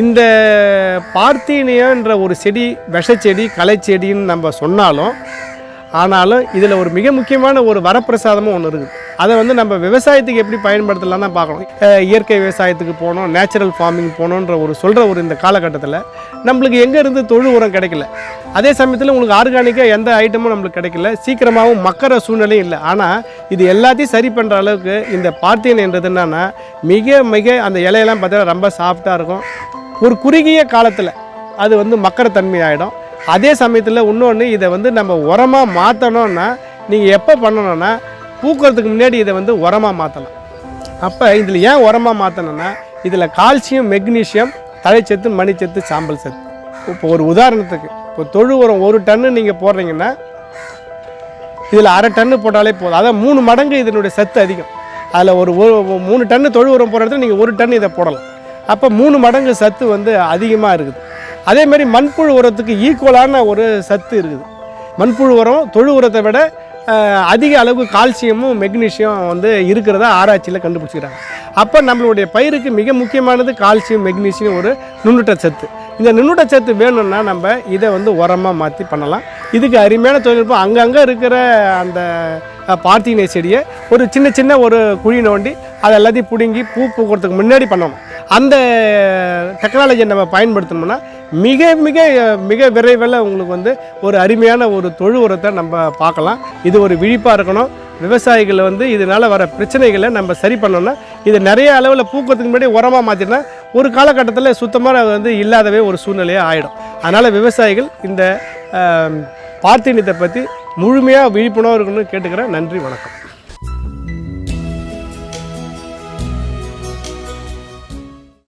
இந்த பார்த்தீனியன்ற ஒரு செடி விஷச்செடி களைச்செடின்னு நம்ம சொன்னாலும் ஆனாலும் இதில் ஒரு மிக முக்கியமான ஒரு வரப்பிரசாதமும் ஒன்று இருக்குது. அதை வந்து நம்ம விவசாயத்துக்கு எப்படி பயன்படுத்தலாம் தான் பார்க்கணும். இயற்கை விவசாயத்துக்கு போகணும் நேச்சுரல் ஃபார்மிங் போகணுன்ற ஒரு சொல்கிற ஒரு இந்த காலகட்டத்தில் நம்மளுக்கு எங்கேருந்து தொழு உரம் கிடைக்கல. அதே சமயத்தில் உங்களுக்கு ஆர்கானிக்காக எந்த ஐட்டமும் நம்மளுக்கு கிடைக்கல. சீக்கிரமாகவும் மக்கிற சூழ்நிலையும் இல்லை. ஆனால் இது எல்லாத்தையும் சரி பண்ணுற அளவுக்கு இந்த பார்த்தீன் என்றது என்னென்னா மிக மிக அந்த இலையெல்லாம் பார்த்தீங்கன்னா ரொம்ப சாஃப்டாக இருக்கும். ஒரு குறுகிய காலத்தில் அது வந்து மக்கிற தன்மை ஆகிடும் அதே சமயத்தில் இன்னொன்று இதை வந்து நம்ம உரமாக மாற்றணும்னா நீங்கள் எப்போ பண்ணணும்னா பூக்கிறதுக்கு முன்னாடி இதை வந்து உரமாக மாற்றலாம் அப்போ இதில் ஏன் உரமாக மாற்றணும்னா இதில் கால்சியம் மெக்னீஷியம் தழைச்சத்து மணிச்சத்து சாம்பல் சத்து. இப்போ ஒரு உதாரணத்துக்கு இப்போ தொழு உரம் ஒரு டன்னு நீங்கள் போடுறீங்கன்னா இதில் அரை டன்னு போட்டாலே போதும். அதான் மூணு மடங்கு இதனுடைய சத்து அதிகம். அதில் ஒரு ஒரு மூணு டன்னு தொழு உரம் போடுற இடத்துல நீங்கள் ஒரு டன் இதை போடலாம். அப்போ மூணு மடங்கு சத்து வந்து அதிகமாக இருக்குது. அதே மாதிரி மண்புழு உரத்துக்கு ஈக்குவலான ஒரு சத்து இருக்குது. மண்புழு உரம் தொழு உரத்தை விட அதிக அளவு கால்சியமும் மெக்னீஷியம் வந்து இருக்கிறதா ஆராய்ச்சியில் கண்டுபிடிச்சிக்கிறாங்க அப்போ நம்மளுடைய பயிருக்கு மிக முக்கியமானது கால்சியம் மெக்னீஷியம் ஒரு நுண்ணுட்ட சத்து. இந்த நுண்ணுட்ட சத்து வேணும்னா நம்ம இதை வந்து உரமாக மாற்றி பண்ணலாம். இதுக்கு அருமையான தொழில்நுட்பம். அங்கங்கே இருக்கிற அந்த பார்த்தினை செடியை ஒரு சின்ன சின்ன ஒரு குழி நோண்டி அதை எல்லாத்தையும் பிடுங்கி பூ பூக்கிறதுக்கு முன்னாடி பண்ணணும். அந்த டெக்னாலஜியை நம்ம பயன்படுத்தணும்னா மிக மிக மிக விரைவில் உங்களுக்கு வந்து ஒரு அருமையான ஒரு தொழு உரத்தை நம்ம பார்க்கலாம். இது ஒரு விழிப்பாக இருக்கணும். விவசாயிகள் வந்து இதனால் வர பிரச்சனைகளை நம்ம சரி பண்ணோம்னா இது நிறைய அளவில் பூக்கிறதுக்கு முன்னாடி உரமாக மாற்றினா ஒரு காலகட்டத்தில் சுத்தமாக அது வந்து இல்லாதவே ஒரு சூழ்நிலையாக ஆகிடும் அதனால் விவசாயிகள் இந்த ஆம், பற்றி முழுமையாக விழிப்புணர்வு இருக்கணும்னு கேட்டுக்கிறேன். நன்றி வணக்கம்.